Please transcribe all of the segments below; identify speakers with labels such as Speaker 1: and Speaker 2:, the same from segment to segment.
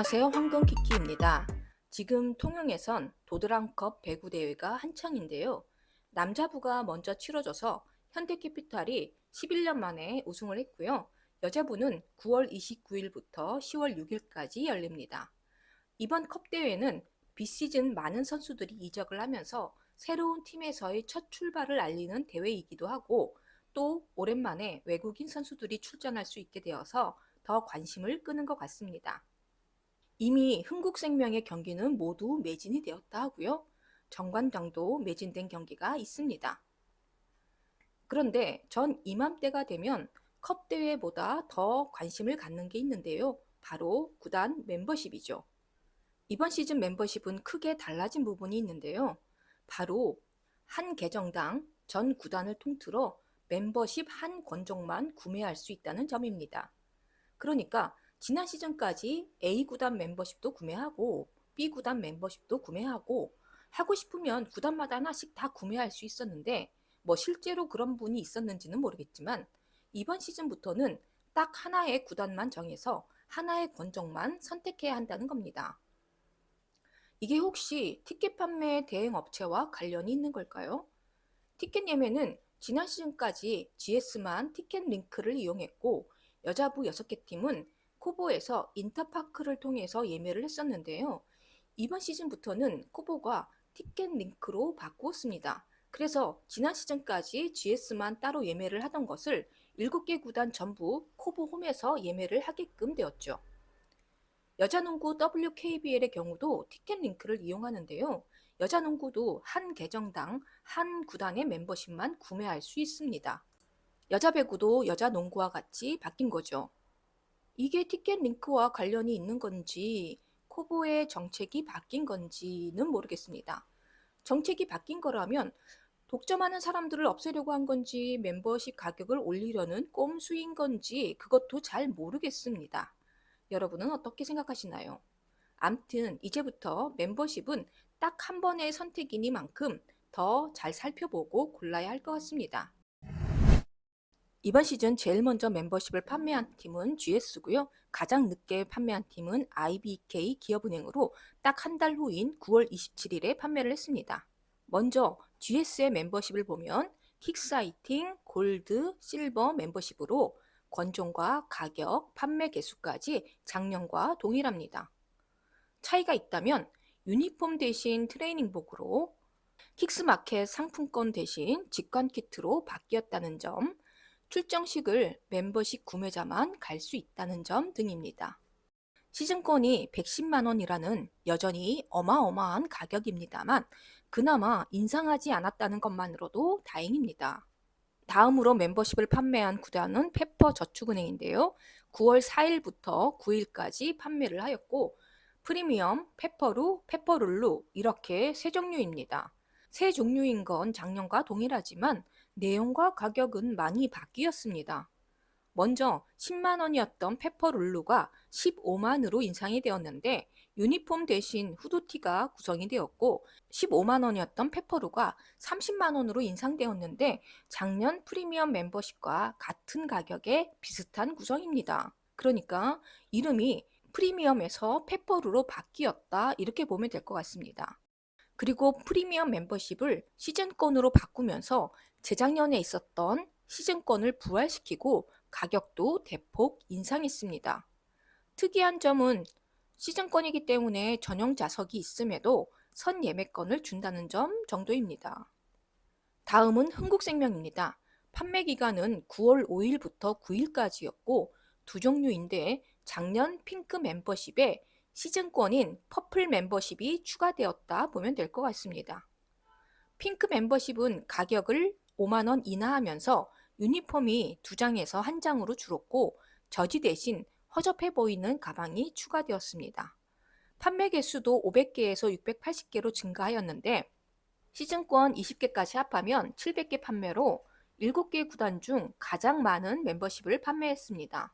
Speaker 1: 안녕하세요. 황금키키입니다. 지금 통영에선 도드람컵 배구 대회가 한창인데요. 남자부가 먼저 치러져서 현대캐피탈이 11년 만에 우승을 했고요. 여자부는 9월 29일부터 10월 6일까지 열립니다. 이번 컵 대회는 비시즌 많은 선수들이 이적을 하면서 새로운 팀에서의 첫 출발을 알리는 대회이기도 하고 또 오랜만에 외국인 선수들이 출전할 수 있게 되어서 더 관심을 끄는 것 같습니다. 이미 흥국생명의 경기는 모두 매진이 되었다 하고요. 정관장도 매진된 경기가 있습니다. 그런데 전 이맘때가 되면 컵 대회보다 더 관심을 갖는 게 있는데요. 바로 구단 멤버십이죠. 이번 시즌 멤버십은 크게 달라진 부분이 있는데요. 바로 한 계정당 전 구단을 통틀어 멤버십 한 권종만 구매할 수 있다는 점입니다. 그러니까 지난 시즌까지 A 구단 멤버십도 구매하고 B 구단 멤버십도 구매하고 하고 싶으면 구단마다 하나씩 다 구매할 수 있었는데 뭐 실제로 그런 분이 있었는지는 모르겠지만 이번 시즌부터는 딱 하나의 구단만 정해서 하나의 권종만 선택해야 한다는 겁니다. 이게 혹시 티켓 판매 대행 업체와 관련이 있는 걸까요? 티켓 예매는 지난 시즌까지 GS만 티켓 링크를 이용했고 여자부 6개 팀은 코보에서 인터파크를 통해서 예매를 했었는데요. 이번 시즌부터는 코보가 티켓 링크로 바꾸었습니다. 그래서 지난 시즌까지 GS만 따로 예매를 하던 것을 7개 구단 전부 코보 홈에서 예매를 하게끔 되었죠. 여자농구 WKBL의 경우도 티켓 링크를 이용하는데요. 여자농구도 한 계정당 한 구단의 멤버십만 구매할 수 있습니다. 여자 배구도 여자 농구와 같이 바뀐 거죠. 이게 티켓 링크와 관련이 있는 건지 코보의 정책이 바뀐 건지는 모르겠습니다. 정책이 바뀐 거라면 독점하는 사람들을 없애려고 한 건지 멤버십 가격을 올리려는 꼼수인 건지 그것도 잘 모르겠습니다. 여러분은 어떻게 생각하시나요? 암튼 이제부터 멤버십은 딱 한 번의 선택이니만큼 더 잘 살펴보고 골라야 할 것 같습니다. 이번 시즌 제일 먼저 멤버십을 판매한 팀은 GS고요. 가장 늦게 판매한 팀은 IBK 기업은행으로 딱 한 달 후인 9월 27일에 판매를 했습니다. 먼저 GS의 멤버십을 보면 킥사이팅, 골드, 실버 멤버십으로 권종과 가격, 판매 개수까지 작년과 동일합니다. 차이가 있다면 유니폼 대신 트레이닝복으로 킥스마켓 상품권 대신 직관 키트로 바뀌었다는 점, 출정식을 멤버십 구매자만 갈 수 있다는 점 등입니다. 시즌권이 110만 원이라는 여전히 어마어마한 가격입니다만 그나마 인상하지 않았다는 것만으로도 다행입니다. 다음으로 멤버십을 판매한 구단은 페퍼 저축은행인데요. 9월 4일부터 9일까지 판매를 하였고 프리미엄, 페퍼루, 페퍼룰루 이렇게 세 종류입니다. 세 종류인 건 작년과 동일하지만 내용과 가격은 많이 바뀌었습니다. 먼저 10만 원이었던 페퍼룰루가 15만으로 인상이 되었는데 유니폼 대신 후드티가 구성이 되었고 15만 원이었던 페퍼루가 30만 원으로 인상되었는데 작년 프리미엄 멤버십과 같은 가격에 비슷한 구성입니다. 그러니까 이름이 프리미엄에서 페퍼루로 바뀌었다 이렇게 보면 될 것 같습니다. 그리고 프리미엄 멤버십을 시즌권으로 바꾸면서 재작년에 있었던 시즌권을 부활시키고 가격도 대폭 인상했습니다. 특이한 점은 시즌권이기 때문에 전용 좌석이 있음에도 선 예매권을 준다는 점 정도입니다. 다음은 흥국생명입니다. 판매 기간은 9월 5일부터 9일까지였고 두 종류인데 작년 핑크 멤버십에 시즌권인 퍼플 멤버십이 추가되었다 보면 될 것 같습니다. 핑크 멤버십은 가격을 5만원 인하하면서 유니폼이 두 장에서 한 장으로 줄었고 저지 대신 허접해 보이는 가방이 추가되었습니다. 판매 개수도 500개에서 680개로 증가하였는데 시즌권 20개까지 합하면 700개 판매로 7개 구단 중 가장 많은 멤버십을 판매했습니다.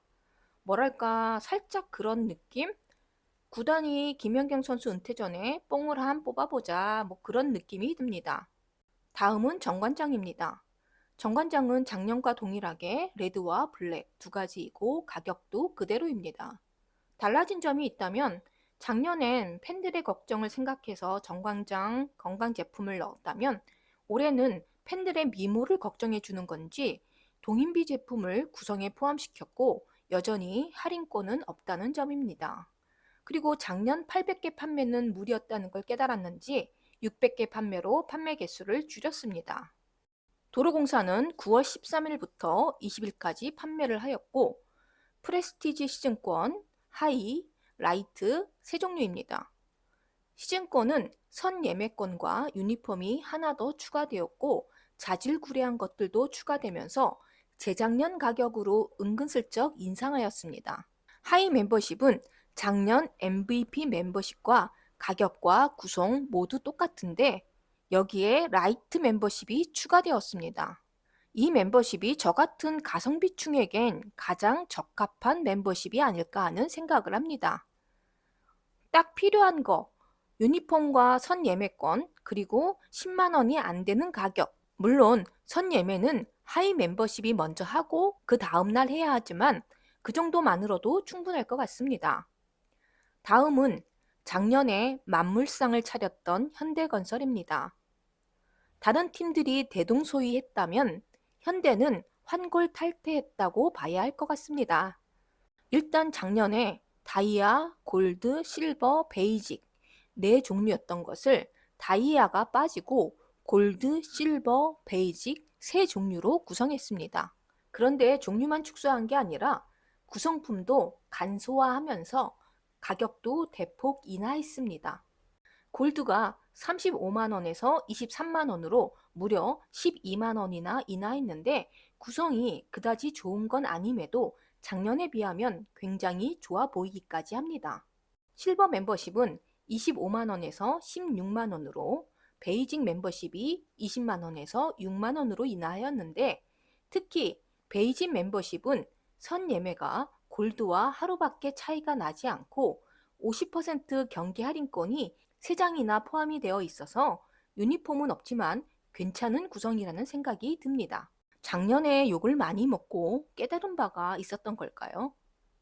Speaker 1: 뭐랄까 살짝 그런 느낌? 구단이 김연경 선수 은퇴 전에 뽕을 한 뽑아보자 뭐 그런 느낌이 듭니다. 다음은 정관장입니다. 정관장은 작년과 동일하게 레드와 블랙 두 가지이고 가격도 그대로입니다. 달라진 점이 있다면 작년엔 팬들의 걱정을 생각해서 정광장 건강 제품을 넣었다면 올해는 팬들의 미모를 걱정해 주는 건지 동인비 제품을 구성에 포함시켰고 여전히 할인권은 없다는 점입니다. 그리고 작년 800개 판매는 무리였다는 걸 깨달았는지 600개 판매로 판매 개수를 줄였습니다. 도로공사는 9월 13일부터 20일까지 판매를 하였고 프레스티지 시즌권, 하이, 라이트 세 종류입니다. 시즌권은 선 예매권과 유니폼이 하나 더 추가되었고 자질구레한 것들도 추가되면서 재작년 가격으로 은근슬쩍 인상하였습니다. 하이 멤버십은 작년 MVP 멤버십과 가격과 구성 모두 똑같은데 여기에 라이트 멤버십이 추가되었습니다. 이 멤버십이 저 같은 가성비충에겐 가장 적합한 멤버십이 아닐까 하는 생각을 합니다. 딱 필요한 거, 유니폼과 선 예매권, 그리고 10만 원이 안 되는 가격. 물론 선 예매는 하이 멤버십이 먼저 하고 그 다음날 해야 하지만 그 정도만으로도 충분할 것 같습니다. 다음은 작년에 만물상을 차렸던 현대건설입니다. 다른 팀들이 대동소이했다면 현대는 환골 탈퇴했다고 봐야 할 것 같습니다. 일단 작년에 다이아, 골드, 실버, 베이직 네 종류였던 것을 다이아가 빠지고 골드, 실버, 베이직 세 종류로 구성했습니다. 그런데 종류만 축소한 게 아니라 구성품도 간소화하면서 가격도 대폭 인하했습니다. 골드가 35만 원에서 23만 원으로 무려 12만 원이나 인하했는데 구성이 그다지 좋은 건 아님에도 작년에 비하면 굉장히 좋아 보이기까지 합니다. 실버 멤버십은 25만 원에서 16만 원으로 베이직 멤버십이 20만 원에서 6만 원으로 인하하였는데 특히 베이직 멤버십은 선 예매가 골드와 하루밖에 차이가 나지 않고 50% 경기 할인권이 3장이나 포함이 되어 있어서 유니폼은 없지만 괜찮은 구성이라는 생각이 듭니다. 작년에 욕을 많이 먹고 깨달은 바가 있었던 걸까요?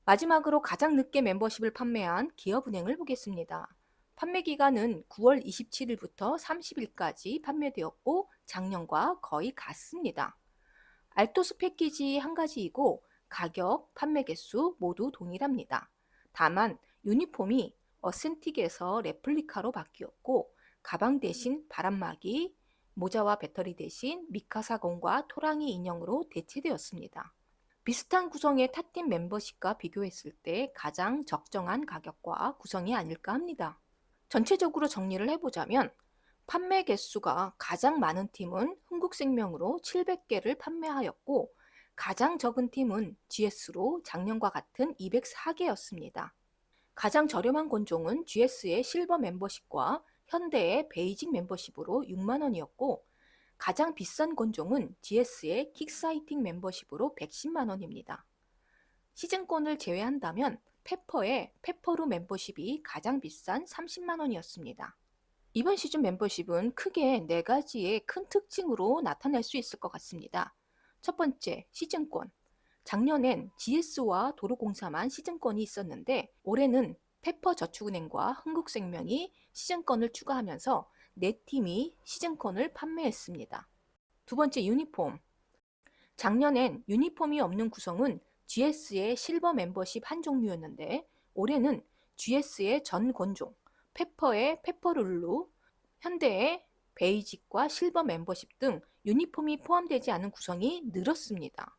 Speaker 1: 마지막으로 가장 늦게 멤버십을 판매한 기업은행을 보겠습니다. 판매 기간은 9월 27일부터 30일까지 판매되었고 작년과 거의 같습니다. 알토스 패키지 한 가지이고 가격, 판매 개수 모두 동일합니다. 다만 유니폼이 어센틱에서 레플리카로 바뀌었고 가방 대신 바람막이, 모자와 배터리 대신 미카사공과 토랑이 인형으로 대체되었습니다. 비슷한 구성의 타팀 멤버십과 비교했을 때 가장 적정한 가격과 구성이 아닐까 합니다. 전체적으로 정리를 해보자면 판매 개수가 가장 많은 팀은 흥국생명으로 700개를 판매하였고 가장 적은 팀은 GS로 작년과 같은 204개였습니다. 가장 저렴한 권종은 GS의 실버 멤버십과 현대의 베이직 멤버십으로 6만 원이었고 가장 비싼 권종은 GS의 킥사이팅 멤버십으로 110만 원입니다. 시즌권을 제외한다면 페퍼의 페퍼루 멤버십이 가장 비싼 30만 원이었습니다. 이번 시즌 멤버십은 크게 네 가지의 큰 특징으로 나타낼 수 있을 것 같습니다. 첫 번째, 시즌권. 작년엔 GS와 도로공사만 시즌권이 있었는데 올해는 페퍼저축은행과 흥국생명이 시즌권을 추가하면서 네 팀이 시즌권을 판매했습니다. 두 번째 유니폼. 작년엔 유니폼이 없는 구성은 GS의 실버 멤버십 한 종류였는데 올해는 GS의 전 권종, 페퍼의 페퍼룰루, 현대의 베이직과 실버 멤버십 등 유니폼이 포함되지 않은 구성이 늘었습니다.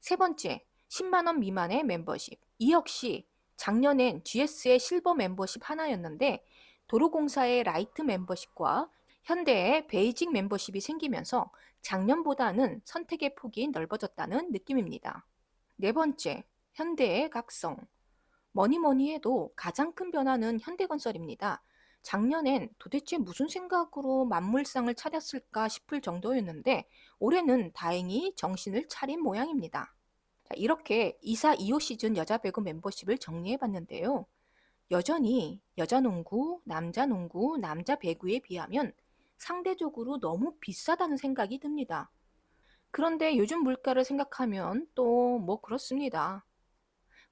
Speaker 1: 세 번째, 10만원 미만의 멤버십. 이 역시 작년엔 GS의 실버 멤버십 하나였는데 도로공사의 라이트 멤버십과 현대의 베이직 멤버십이 생기면서 작년보다는 선택의 폭이 넓어졌다는 느낌입니다. 네 번째, 현대의 각성. 뭐니 뭐니 해도 가장 큰 변화는 현대건설입니다. 작년엔 도대체 무슨 생각으로 만물상을 차렸을까 싶을 정도였는데 올해는 다행히 정신을 차린 모양입니다. 자, 이렇게 2사 2호 시즌 여자 배구 멤버십을 정리해 봤는데요. 여전히 여자 농구, 남자 농구, 남자 배구에 비하면 상대적으로 너무 비싸다는 생각이 듭니다. 그런데 요즘 물가를 생각하면 또 뭐 그렇습니다.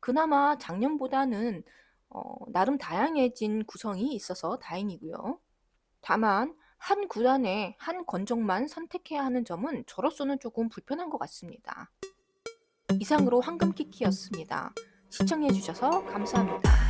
Speaker 1: 그나마 작년보다는 어, 나름 다양해진 구성이 있어서 다행이고요. 다만 한 구단에 한 건종만 선택해야 하는 점은 저로서는 조금 불편한 것 같습니다. 이상으로 황금키키였습니다. 시청해주셔서 감사합니다.